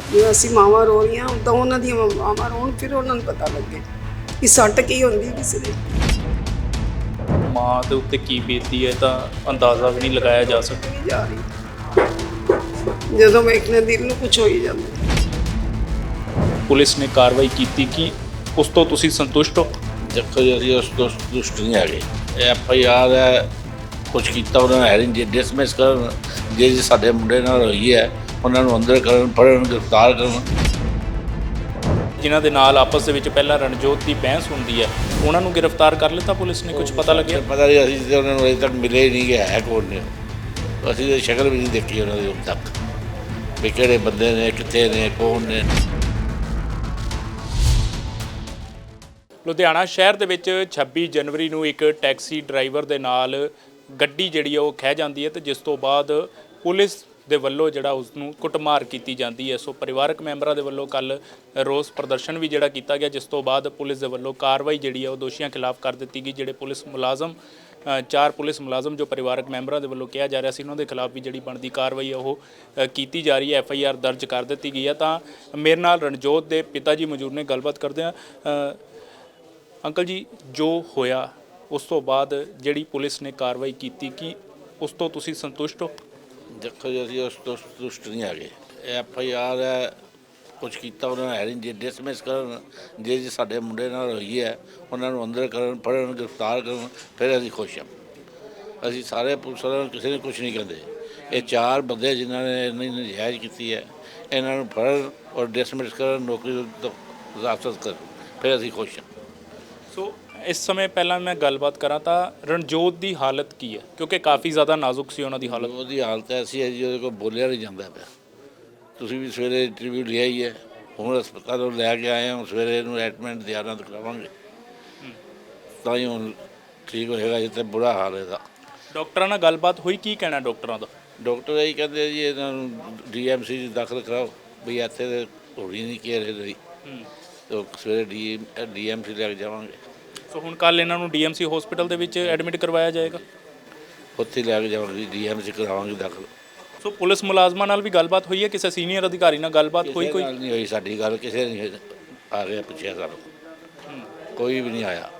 ਜਿਵੇਂ ਅਸੀਂ ਮਾਵਾਂ ਰੋ ਰਹੀਆਂ ਤਾਂ ਉਹਨਾਂ ਦੀਆਂ ਮਾਵਾਂ ਰੋਣ ਫਿਰ ਉਹਨਾਂ ਨੂੰ ਪਤਾ ਲੱਗੇ ਕਿ ਸੱਟ ਕੀ ਹੁੰਦੀ ਕਿਸੇ ਦੇ। ਮਾਂ ਦੇ ਉੱਤੇ ਕੀ ਬੀਤਦੀ ਹੈ ਤਾਂ ਅੰਦਾਜ਼ਾ ਵੀ ਨਹੀਂ ਲਗਾਇਆ ਜਾ ਸਕਦਾ। ਨਹੀਂ ਜਾ ਰਹੀ। ਜਦੋਂ ਵੇਖਨੇ ਦਿਲ ਨੂੰ ਕੁਝ ਹੋ ਹੀ ਜਾਂਦਾ। ਪੁਲਿਸ ਨੇ ਕਾਰਵਾਈ ਕੀਤੀ ਕਿ ਉਸ ਤੋਂ ਤੁਸੀਂ ਸੰਤੁਸ਼ਟ ਹੋ? ਦੇਖੋ ਜੀ ਅਸੀਂ ਉਸ ਤੋਂ ਸੰਤੁਸ਼ਟ ਨਹੀਂ ਹੈਗੇ। ਇਹ ਐਫ ਆਈ ਆਰ ਹੈ ਕੁਝ ਕੀਤਾ ਉਹਨਾਂ ਨੇ ਜੇ ਡਿਸਮਿਸ ਕਰਨ ਜੇ ਜੀ ਸਾਡੇ ਮੁੰਡੇ ਨਾਲ ਹੋਈ ਹੈ ਉਹਨਾਂ ਨੂੰ ਅੰਦਰ ਕਰਨ ਫੜਨ ਗ੍ਰਿਫਤਾਰ ਕਰਨ। ਜਿਨ੍ਹਾਂ ਦੇ ਨਾਲ ਆਪਸ ਦੇ ਵਿੱਚ ਪਹਿਲਾਂ ਰਣਜੋਤ ਦੀ ਬਹਿਸ ਹੁੰਦੀ ਹੈ ਉਹਨਾਂ ਨੂੰ ਗ੍ਰਿਫਤਾਰ ਕਰ ਲਿੱਤਾ ਪੁਲਿਸ ਨੇ ਕੁਝ ਪਤਾ ਲੱਗਿਆ? ਪਤਾ ਨਹੀਂ ਅਸੀਂ ਤੇ ਉਹਨਾਂ ਨੂੰ ਅਜੇ ਤੱਕ ਮਿਲੇ ਹੀ ਨਹੀਂ ਹੈ ਕੌਣ ਨੇ। ਅਸੀਂ ਤੇ ਸ਼ਕਲ ਵੀ ਨਹੀਂ ਦੇਖੀ ਉਹਨਾਂ ਦੀ ਹੁਣ ਤੱਕ। ਵੀ ਕਿਹੜੇ ਬੰਦੇ ਨੇ ਕਿੱਥੇ ਨੇ ਕੌਣ ਨੇ? ਲੁਧਿਆਣਾ ਸ਼ਹਿਰ ਦੇ ਵਿੱਚ 26 ਜਨਵਰੀ ਨੂੰ ਇੱਕ ਟੈਕਸੀ ਡਰਾਈਵਰ ਦੇ ਨਾਲ ਗੱਡੀ ਜਿਹੜੀ ਉਹ ਖਹਿ ਜਾਂਦੀ ਹੈ ਤੇ ਜਿਸ ਤੋਂ ਬਾਅਦ ਪੁਲਿਸ ਦੇ ਵੱਲੋਂ ਜਿਹੜਾ ਉਸ ਨੂੰ ਕੁੱਟਮਾਰ ਕੀਤੀ ਜਾਂਦੀ ਹੈ। ਸੋ ਪਰਿਵਾਰਕ ਮੈਂਬਰਾਂ ਦੇ ਵੱਲੋਂ ਕੱਲ ਰੋਸ ਪ੍ਰਦਰਸ਼ਨ ਵੀ ਜਿਹੜਾ ਕੀਤਾ ਗਿਆ, ਜਿਸ ਤੋਂ ਬਾਅਦ ਪੁਲਿਸ ਦੇ ਵੱਲੋਂ ਕਾਰਵਾਈ ਜਿਹੜੀ ਆ ਉਹ ਦੋਸ਼ੀਆਂ ਖਿਲਾਫ ਕਰ ਦਿੱਤੀ ਗਈ, ਜਿਹੜੇ ਪੁਲਿਸ ਮੁਲਾਜ਼ਮ ਚਾਰ ਪੁਲਿਸ ਮੁਲਾਜ਼ਮ ਜੋ ਪਰਿਵਾਰਕ ਮੈਂਬਰਾਂ ਦੇ ਵੱਲੋਂ ਕਿਹਾ ਜਾ ਰਿਹਾ ਸੀ, ਉਹਨਾਂ ਦੇ ਖਿਲਾਫ ਵੀ ਜਿਹੜੀ ਬਣਦੀ ਕਾਰਵਾਈ ਹੈ ਉਹ ਕੀਤੀ ਜਾ ਰਹੀ ਹੈ। ਐਫ ਆਈ ਆਰ ਦਰਜ ਕਰ ਦਿੱਤੀ ਗਈ ਹੈ। ਤਾਂ ਮੇਰੇ ਨਾਲ ਰਣਜੋਤ ਦੇ ਪਿਤਾ ਜੀ ਮੌਜੂਦ ਨੇ, ਗੱਲਬਾਤ ਕਰਦੇ ਆ ਅੰਕਲ ਜੀ, ਜੋ ਹੋਇਆ, ਉਸ ਤੋਂ ਬਾਅਦ ਜਿਹੜੀ ਪੁਲਿਸ ਨੇ ਕਾਰਵਾਈ ਕੀਤੀ, ਕਿ ਉਸ ਤੋਂ ਤੁਸੀਂ ਸੰਤੁਸ਼ਟ ਹੋ? ਦੇਖੋ ਜੀ, ਅਸੀਂ ਉਸ ਤੋਂ ਸੰਤੁਸ਼ਟ ਨਹੀਂ ਹੈਗੇ। ਇਹ ਐਫ ਆਈ ਆਰ ਹੈ ਕੁਝ ਕੀਤਾ ਉਹਨਾਂ ਨੇ ਨਹੀਂ। ਜੇ ਡਿਸਮਿਸ ਕਰਨ, ਜੇ ਜੀ ਸਾਡੇ ਮੁੰਡੇ ਨਾਲ ਹੋਈ ਹੈ, ਉਹਨਾਂ ਨੂੰ ਅੰਦਰ ਕਰਨ, ਫੜਨ, ਗ੍ਰਿਫਤਾਰ ਕਰਨ, ਫਿਰ ਅਸੀਂ ਖੁਸ਼ ਹਾਂ। ਅਸੀਂ ਸਾਰੇ ਪੁਲਿਸ ਵਾਲਿਆਂ ਨੂੰ ਕਿਸੇ ਨੇ ਕੁਝ ਨਹੀਂ ਕਹਿੰਦੇ। ਇਹ ਚਾਰ ਬੰਦੇ ਜਿਨ੍ਹਾਂ ਨੇ ਇੰਨੀ ਨਜਾਇਜ਼ ਕੀਤੀ ਹੈ, ਇਹਨਾਂ ਨੂੰ ਫੜਨ ਔਰ ਡਿਸਮਿਸ ਕਰਨ, ਨੌਕਰੀ ਤੋਂ ਜ਼ਾਬਤ ਕਰਨ, ਫਿਰ ਅਸੀਂ ਖੁਸ਼ ਹਾਂ। ਸੋ ਇਸ ਸਮੇਂ ਪਹਿਲਾਂ ਮੈਂ ਗੱਲਬਾਤ ਕਰਾਂ ਤਾਂ ਰਣਜੋਤ ਦੀ ਹਾਲਤ ਕੀ ਹੈ? ਕਿਉਂਕਿ ਕਾਫੀ ਜ਼ਿਆਦਾ ਨਾਜ਼ੁਕ ਸੀ ਉਹਨਾਂ ਦੀ ਹਾਲਤ। ਉਹਦੀ ਹਾਲਤ ਐਸੀ ਹੈ ਜੀ ਉਹਦੇ ਕੋਲ ਬੋਲਿਆ ਨਹੀਂ ਜਾਂਦਾ ਪਿਆ। ਤੁਸੀਂ ਵੀ ਸਵੇਰੇ ਇੰਟਰਵਿਊ ਲਿਆ ਹੀ ਹੈ ਹੁਣ ਹਸਪਤਾਲੋਂ ਲੈ ਕੇ ਆਏ ਹਾਂ ਸਵੇਰੇ ਇਹਨੂੰ ਐਡਮਿਟ ਦਿਆਨਾ ਕਰਾਵਾਂਗੇ। ਤਾਂ ਹੀ ਹੁਣ ਠੀਕ ਹੋਏਗਾ ਜਿੱਤੇ ਬੁਰਾ ਹਾਲ ਹੈ ਇਹਦਾ। ਡਾਕਟਰਾਂ ਨਾਲ ਗੱਲਬਾਤ ਹੋਈ ਕੀ ਕਹਿਣਾ ਡਾਕਟਰਾਂ ਦਾ? ਡਾਕਟਰ ਇਹੀ ਕਹਿੰਦੇ ਜੀ ਇਹਨਾਂ ਨੂੰ ਡੀਐਮਸੀ 'ਚ ਦਾਖਲ ਕਰਾਓ। ਵੀ ਇੱਥੇ ਤੇ ਹੋਣੀ ਨਹੀਂ ਕੀ ਰਹੀ ਤੇ ਸਵੇਰੇ ਡੀ ਡੀਐਮਸੀ ਲੈ ਕੇ ਜਾਵਾਂਗੇ। ਸੋ ਹੁਣ ਕੱਲ ਇਹਨਾਂ ਨੂੰ ਡੀਐਮਸੀ ਹਸਪੀਟਲ ਦੇ ਵਿੱਚ ਐਡਮਿਟ ਕਰਵਾਇਆ ਜਾਏਗਾ। ਉੱਥੇ ਲੈ ਕੇ ਜਾਵਾਂਗੇ ਡੀਐਮਸੀ ਕਰਾਵਾਂਗੇ ਦਾਖਲ। ਸੋ ਪੁਲਿਸ ਮੁਲਾਜ਼ਮਾਂ ਨਾਲ ਵੀ ਗੱਲਬਾਤ ਹੋਈ ਹੈ ਕਿਸੇ ਸੀਨੀਅਰ ਅਧਿਕਾਰੀ ਨਾਲ ਗੱਲਬਾਤ ਹੋਈ ਕੋਈ? ਨਹੀਂ ਹੋਈ ਸਾਡੀ ਗੱਲ ਕਿਸੇ ਨੇ ਨਹੀਂ ਆ ਗਿਆ ਪੁੱਛਿਆ ਸਾਨੂੰ ਕੋਈ ਵੀ ਨਹੀਂ ਆਇਆ।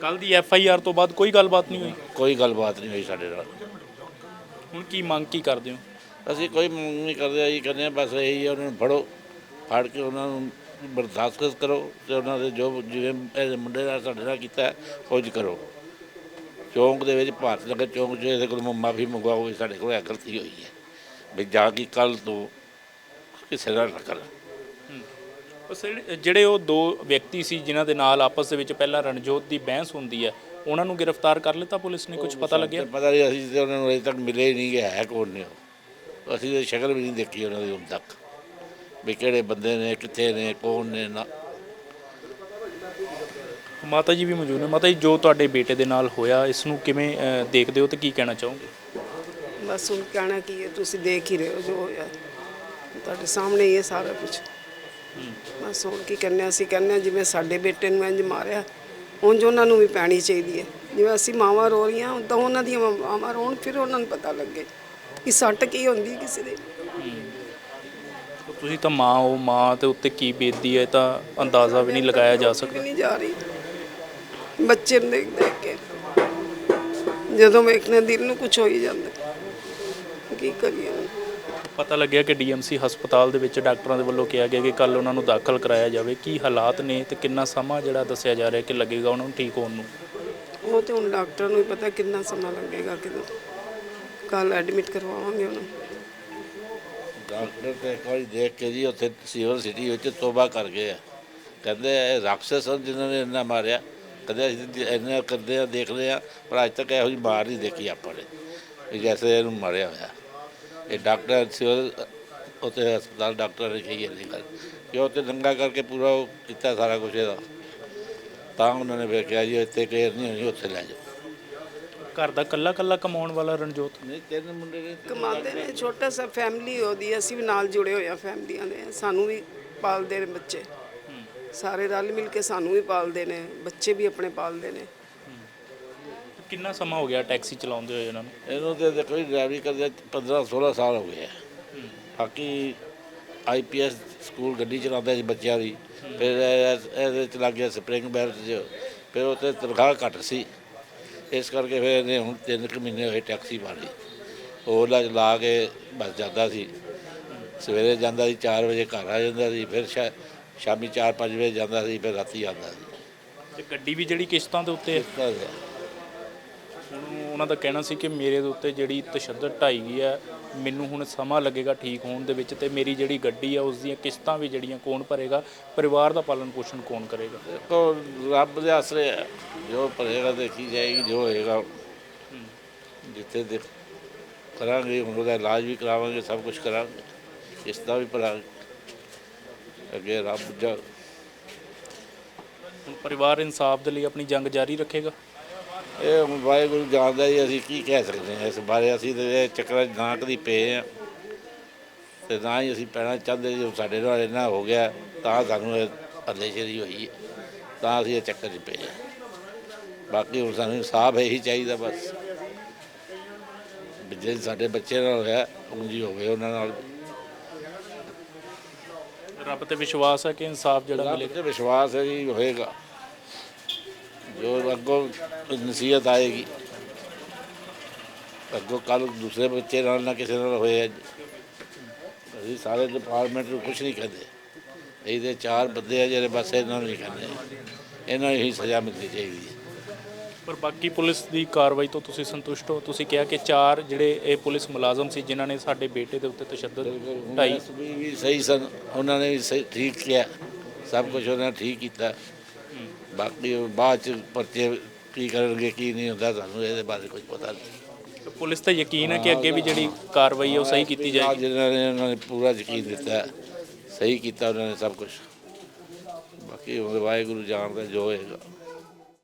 ਕੱਲ ਦੀ ਐਫ ਆਈ ਆਰ ਤੋਂ ਬਾਅਦ ਕੋਈ ਗੱਲਬਾਤ ਨਹੀਂ ਹੋਈ? ਕੋਈ ਗੱਲਬਾਤ ਨਹੀਂ ਹੋਈ ਸਾਡੇ ਨਾਲ। ਹੁਣ ਕੀ ਮੰਗ ਕੀ ਕਰਦੇ ਹੋ? ਅਸੀਂ ਕੋਈ ਮੰਗ ਨਹੀਂ ਕਰਦੇ ਅਸੀਂ ਕਹਿੰਦੇ ਹਾਂ ਬਸ ਇਹੀ ਹੈ ਉਹਨਾਂ ਨੂੰ ਫੜੋ ਫੜ ਕੇ ਉਹਨਾਂ ਨੂੰ ਬਰਦਾਸ਼ਤ ਕਰੋ ਤੇ ਉਹਨਾਂ ਦੇ ਜੋ ਜਿਵੇਂ ਇਹ ਮੁੰਡੇ ਨਾਲ ਸਾਡੇ ਨਾਲ ਕੀਤਾ ਜ ਕਰੋ। ਚੌਂਕ ਦੇ ਵਿੱਚ ਭਾਰਤ ਨਗਰ ਚੌਂਕ 'ਚ ਇਹਦੇ ਕੋਲ ਮਾਫੀ ਮੰਗਵਾਓ ਵੀ ਸਾਡੇ ਕੋਲ ਇਹ ਗਲਤੀ ਹੋਈ ਹੈ। ਵੀ ਜਾ ਕੇ ਕੱਲ ਤੋਂ ਕਿਸੇ ਨਾਲ ਨਾ ਜਿਹੜੇ- ਉਹ ਦੋ ਵਿਅਕਤੀ ਸੀ ਜਿਨ੍ਹਾਂ ਦੇ ਨਾਲ ਆਪਸ ਦੇ ਵਿੱਚ ਪਹਿਲਾਂ ਰਣਜੋਤ ਦੀ ਬਹਿਸ ਹੁੰਦੀ ਹੈ ਉਹਨਾਂ ਨੂੰ ਗ੍ਰਿਫਤਾਰ ਕਰ ਲਿੱਤਾ ਪੁਲਿਸ ਨੇ? ਕੁਝ ਪਤਾ ਲੱਗਿਆ? ਪਤਾ ਨਹੀਂ ਅਸੀਂ ਤੇ ਉਹਨਾਂ ਨੂੰ ਅਜੇ ਤੱਕ ਮਿਲੇ ਹੀ ਨਹੀਂ ਹੈ ਕੌਣ ਨੇ ਉਹ। ਅਸੀਂ ਤੇ ਸ਼ਕਲ ਵੀ ਨਹੀਂ ਦੇਖੀ ਉਹਨਾਂ ਦੀ ਹੁਣ ਤੱਕ। ਵੀ ਕਿਹੜੇ ਬੰਦੇ ਨੇ ਕਿੱਥੇ ਨੇ ਕੌਣ ਨੇ ਨਾ। ਮਾਤਾ ਜੀ ਵੀ ਮੌਜੂਦ ਨੇ। ਮਾਤਾ ਜੀ ਜੋ ਤੁਹਾਡੇ ਬੇਟੇ ਦੇ ਨਾਲ ਹੋਇਆ ਇਸ ਨੂੰ ਕਿਵੇਂ ਦੇਖਦੇ ਹੋ ਤੇ ਕੀ ਕਹਿਣਾ ਚਾਹੋਗੇ? ਬਸ ਹੁਣ ਕਹਿਣਾ ਕੀ ਹੈ ਤੁਸੀਂ ਦੇਖ ਹੀ ਰਹੇ ਹੋ ਜੋ ਹੋਇਆ। ਤੁਹਾਡੇ ਸਾਹਮਣੇ ਹੀ ਹੈ ਸਾਰਾ ਕੁਝ ਬਸ ਹੁਣ ਕੀ ਕਰਨਾ ਅਸੀਂ ਕਹਿੰਦੇ ਹਾਂ ਜਿਵੇਂ ਸਾਡੇ ਬੇਟੇ ਨੂੰ ਇੰਜ ਮਾਰਿਆ ਉਂਝ ਉਹਨਾਂ ਨੂੰ ਵੀ ਪੈਣੀ ਚਾਹੀਦੀ ਹੈ। ਜਿਵੇਂ ਅਸੀਂ ਮਾਵਾਂ ਰੋ ਰਹੀਆਂ ਤਾਂ ਉਹਨਾਂ ਦੀਆਂ ਮਾਵਾਂ ਰੋਣ ਫਿਰ ਉਹਨਾਂ ਨੂੰ ਪਤਾ ਲੱਗੇ ਕਿ ਸੱਟ ਕੀ ਹੁੰਦੀ ਕਿਸੇ ਦੇ। ਤੁਸੀਂ ਤਾਂ ਮਾਂ ਹੋ ਮਾਂ ਤੇ ਉੱਤੇ ਕੀ ਬੀਤਦੀ ਹੈ ਤਾਂ ਅੰਦਾਜ਼ਾ ਵੀ ਨਹੀਂ ਲਗਾਇਆ ਜਾ ਸਕਦਾ। ਨਹੀਂ ਜਾ ਰਹੀ। ਬੱਚੇ ਨੂੰ ਦੇਖ ਦੇਖ ਕੇ। ਜਦੋਂ ਵੇਖਨੇ ਦਿਲ ਨੂੰ ਕੁਝ ਹੋ ਹੀ ਜਾਂਦਾ। ਕੀ ਕਰੀਏ ਹੁਣ? ਪਤਾ ਲੱਗਿਆ ਕਿ ਡੀਐਮਸੀ ਹਸਪਤਾਲ ਦੇ ਵਿੱਚ ਡਾਕਟਰਾਂ ਦੇ ਵੱਲੋਂ ਕਿਹਾ ਗਿਆ ਕਿ ਕੱਲ ਉਹਨਾਂ ਨੂੰ ਦਾਖਲ ਕਰਾਇਆ ਜਾਵੇ। ਕੀ ਹਾਲਾਤ ਨੇ ਤੇ ਕਿੰਨਾ ਸਮਾਂ ਜਿਹੜਾ ਦੱਸਿਆ ਜਾ ਰਿਹਾ ਕਿ ਲੱਗੇਗਾ ਉਹਨਾਂ ਨੂੰ ਠੀਕ ਹੋਣ ਨੂੰ? ਉਹ ਤੇ ਹੁਣ ਡਾਕਟਰ ਨੂੰ ਹੀ ਪਤਾ ਕਿੰਨਾ ਸਮਾਂ ਲੱਗੇਗਾ ਕਿਦੋਂ। ਕੱਲ ਐਡਮਿਟ ਕਰਵਾਵਾਂਗੇ ਉਹਨੂੰ ਡਾਕਟਰ ਤੇ ਇੱਕ ਵਾਰੀ ਦੇਖ ਕੇ ਜੀ ਉੱਥੇ ਸਿਵਲ ਸਿਟੀ ਵਿੱਚ ਤੋਬਾ ਕਰ ਗਏ ਆ। ਕਹਿੰਦੇ ਇਹ ਰਾਖਸ਼ ਸਨ ਜਿਨ੍ਹਾਂ ਨੇ ਇੰਨਾ ਮਾਰਿਆ। ਕਦੇ ਅਸੀਂ ਇੰਨਾ ਕਰਦੇ ਆ, ਦੇਖਦੇ ਆ, ਪਰ ਅੱਜ ਤੱਕ ਇਹੋ ਜਿਹੀ ਮਾਰ ਨਹੀਂ ਦੇਖੀ ਆਪਾਂ ਨੇ। ਵੀ ਜੈਸੇ ਇਹਨੂੰ ਮਾਰਿਆ ਹੋਇਆ। ਇਹ ਡਾਕਟਰ ਸਿਵਲ, ਉੱਥੇ ਹਸਪਤਾਲ ਡਾਕਟਰ ਨੇ ਕਹੀ ਨਹੀਂ ਗੱਲ। ਕਿ ਉੱਥੇ ਤੇ ਦੰਗਾ ਕਰਕੇ ਪੂਰਾ ਉਹ ਕੀਤਾ ਸਾਰਾ ਕੁਝ ਇਹਦਾ। ਤਾਂ ਉਹਨਾਂ ਨੇ ਫਿਰ ਕਿਹਾ ਜੀ, ਇੱਥੇ ਕੇਅਰ ਨਹੀਂ ਹੋਣੀ, ਉੱਥੇ ਲੈ ਜਾਓ। ਘਰ ਦਾ ਕੱਲਾ ਕੱਲਾ ਕਮਾਉਣ ਵਾਲਾ ਰਣਜੋਤ? ਨਹੀਂ ਤਿੰਨ ਮੁੰਡੇ ਨੇ ਕਮਾਉਂਦੇ ਨੇ ਛੋਟਾ ਸਾ ਫੈਮਿਲੀ ਉਹਦੀ ਅਸੀਂ ਵੀ ਨਾਲ ਜੁੜੇ ਹੋਏ ਆ ਫੈਮਲੀਆਂ ਦੇ। ਸਾਨੂੰ ਵੀ ਪਾਲਦੇ ਨੇ ਬੱਚੇ। ਸਾਰੇ ਰਲ ਮਿਲ ਕੇ ਸਾਨੂੰ ਵੀ ਪਾਲਦੇ ਨੇ ਬੱਚੇ ਵੀ ਆਪਣੇ ਪਾਲਦੇ ਨੇ। ਕਿੰਨਾ ਸਮਾਂ ਹੋ ਗਿਆ ਟੈਕਸੀ ਚਲਾਉਂਦੇ ਹੋਏ ਇਹਨਾਂ ਨੂੰ? ਇਹਨੂੰ ਤੇ ਦੇਖੋ ਜੀ ਡਰਾਈਵਰੀ ਕਰਦੇ 15 16 ਸਾਲ ਹੋ ਗਏ ਆ। ਬਾਕੀ ਆਈਪੀਐਸ ਸਕੂਲ ਗੱਡੀ ਚਲਾਉਂਦਾ ਸੀ ਬੱਚਿਆਂ ਦੀ। ਫਿਰ ਇਹ- ਇਹਦੇ ਚ ਲੱਗ ਗਿਆ ਸਪਰਿੰਗ ਬੈਲਟ 'ਚ। ਫਿਰ ਉੱਥੇ ਤਨਖਾਹ ਘੱਟ ਸੀ। ਇਸ ਕਰਕੇ ਫਿਰ ਇਹਨੇ ਹੁਣ 3 ਕੁ ਮਹੀਨੇ ਹੋਏ ਟੈਕਸੀ ਮਾਰੀ ਓਲਾ ਲਾ ਕੇ ਬਸ ਜਾਂਦਾ ਸੀ। ਸਵੇਰੇ ਜਾਂਦਾ ਸੀ 4 ਵਜੇ ਘਰ ਆ ਜਾਂਦਾ ਸੀ ਫਿਰ ਸ਼ਾ- ਸ਼ਾਮੀ 4-5 ਵਜੇ ਜਾਂਦਾ ਸੀ ਫਿਰ ਰਾਤੀ ਆਉਂਦਾ ਸੀ। ਤੇ ਗੱਡੀ ਵੀ ਜਿਹੜੀ ਕਿਸ਼ਤਾਂ ਦੇ ਉੱਤੇ? ਹੈ। ਇਸ ਤਰ੍ਹਾਂ ਹੁਣ ਉਹਨਾਂ ਦਾ ਕਹਿਣਾ ਸੀ ਕਿ ਮੇਰੇ ਦੇ ਉੱਤੇ ਜਿਹੜੀ ਤਸ਼ੱਦਦ ਢਾਈ ਗਈ ਹੈ ਮੈਨੂੰ ਹੁਣ ਸਮਾਂ ਲੱਗੇਗਾ ਠੀਕ ਹੋਣ ਦੇ ਵਿੱਚ ਤੇ ਮੇਰੀ ਜਿਹੜੀ ਗੱਡੀ ਆ ਉਸ ਦੀਆਂ ਕਿਸ਼ਤਾਂ ਵੀ ਜਿਹੜੀਆਂ ਕੌਣ ਭਰੇਗਾ ਪਰਿਵਾਰ ਦਾ ਪਾਲਣ ਪੋਸ਼ਣ ਕੌਣ ਕਰੇਗਾ? ਦੇਖੋ ਰੱਬ ਦੇ ਆਸਰੇ ਹੈ। ਜੋ ਭਰੇਗਾ ਦੇਖੀ ਜਾਏਗੀ ਜੋ ਹੋਏਗਾ। ਜਿੱਥੇ ਦੇ ਕਰਾਂਗੇ ਉਹਦਾ ਇਲਾਜ ਵੀ ਕਰਾਵਾਂਗੇ ਸਭ ਕੁਝ ਕਰਾਂਗੇ। ਇਸ ਦਾ ਵੀ ਭਰਾਂਗੇ। ਅੱਗੇ ਰੱਬ ਜਾ ਹੁਣ ਪਰਿਵਾਰ ਇਨਸਾਫ ਦੇ ਲਈ ਆਪਣੀ ਜੰਗ ਜਾਰੀ ਰੱਖੇਗਾ? ਇਹ ਹੁਣ ਵਾਹਿਗੁਰੂ ਜਾਣਦਾ ਜੀ ਅਸੀਂ ਕੀ ਕਹਿ ਸਕਦੇ ਹਾਂ ਇਸ ਬਾਰੇ। ਅਸੀਂ ਤੇ ਚੱਕਰਾਂ 'ਚ ਨਾ ਕਦੀ ਪਏ ਆ ਤੇ ਨਾ ਹੀ ਅਸੀਂ ਪੈਣਾ ਚਾਹੁੰਦੇ ਜੀ ਸਾਡੇ ਨਾਲ ਇੰਨਾ ਹੋ ਗਿਆ ਤਾਂ ਸਾਨੂੰ ਇਹ ਅਰਲੇਸ਼ਰੀ ਹੋਈ ਹੈ। ਤਾਂ ਅਸੀਂ ਇਹ ਚੱਕਰ 'ਚ ਪਏ ਆ ਬਾਕੀ ਹੁਣ ਸਾਨੂੰ ਇਨਸਾਫ ਇਹੀ ਚਾਹੀਦਾ ਬਸ। ਜੇ ਸਾਡੇ ਬੱਚੇ ਨਾਲ ਹੋਇਆ ਉਂਝ ਹੀ ਹੋਵੇ ਉਹਨਾਂ ਨਾਲ। ਰੱਬ ਤੇ ਵਿਸ਼ਵਾਸ ਹੈ ਕਿ ਇਨਸਾਫ ਜਿਹੜਾ ਮਿਲੇਗਾ। ਤੇ ਵਿਸ਼ਵਾਸ ਹੈ ਜੀ ਹੋਏਗਾ। ਜੋ ਅੱਗੋਂ ਨਸੀਹਤ ਆਏਗੀ ਅੱਗੋਂ ਕੱਲ ਦੂਸਰੇ ਬੱਚੇ ਨਾਲ ਨਾ ਕਿਸੇ ਨਾਲ ਹੋਏ ਅੱਜ ਅਸੀਂ ਸਾਰੇ ਡਿਪਾਰਟਮੈਂਟ ਨੂੰ ਕੁਝ ਨਹੀਂ ਕਹਿੰਦੇ। ਇਹਦੇ ਚਾਰ ਬੰਦੇ ਆ ਜਿਹੜੇ ਬਸ ਇਹਨਾਂ ਨੂੰ ਨਹੀਂ ਕਹਿੰਦੇ ਇਹਨਾਂ ਨੂੰ ਹੀ ਸਜ਼ਾ ਮਿਲਣੀ ਚਾਹੀਦੀ ਹੈ। ਪਰ ਬਾਕੀ ਪੁਲਿਸ ਦੀ ਕਾਰਵਾਈ ਤੋਂ ਤੁਸੀਂ ਸੰਤੁਸ਼ਟ ਹੋ? ਤੁਸੀਂ ਕਿਹਾ ਕਿ ਚਾਰ ਜਿਹੜੇ ਇਹ ਪੁਲਿਸ ਮੁਲਾਜ਼ਮ ਸੀ ਜਿਨ੍ਹਾਂ ਨੇ ਸਾਡੇ ਬੇਟੇ ਦੇ ਉੱਤੇ ਤਸ਼ੱਦਦ ਢਾਈ ਵੀ ਸਹੀ ਸਨ ਉਹਨਾਂ ਨੇ ਵੀ ਸਹੀ ਠੀਕ ਕਿਹਾ। ਸਭ ਕੁਝ ਉਹਨਾਂ ਨੇ ਠੀਕ ਕੀਤਾ। ਬਾਕੀ ਬਾਅਦ ਚ ਪਰਚੇ ਕੀ ਕਰਨਗੇ ਕੀ ਨਹੀਂ ਹੁੰਦਾ ਸਾਨੂੰ ਇਹਦੇ ਬਾਰੇ ਕੁਝ ਪਤਾ ਨਹੀਂ। ਪੁਲਿਸ ਤੇ ਯਕੀਨ ਹੈ ਕਿ ਅੱਗੇ ਵੀ ਜਿਹੜੀ ਕਾਰਵਾਈ ਹੈ ਉਹ ਸਹੀ ਕੀਤੀ ਜਾਏਗੀ? ਜਿਹਨਾਂ ਨੇ ਉਹਨਾਂ ਨੇ ਪੂਰਾ ਯਕੀਨ ਦਿੱਤਾ ਹੈ, ਸਹੀ ਕੀਤਾ ਉਹਨਾਂ ਨੇ ਸਭ ਕੁਝ ਬਾਕੀ ਹੁਣ ਵਾਹਿਗੁਰੂ ਜਾਣਦਾ ਜੋ ਹੋਏਗਾ।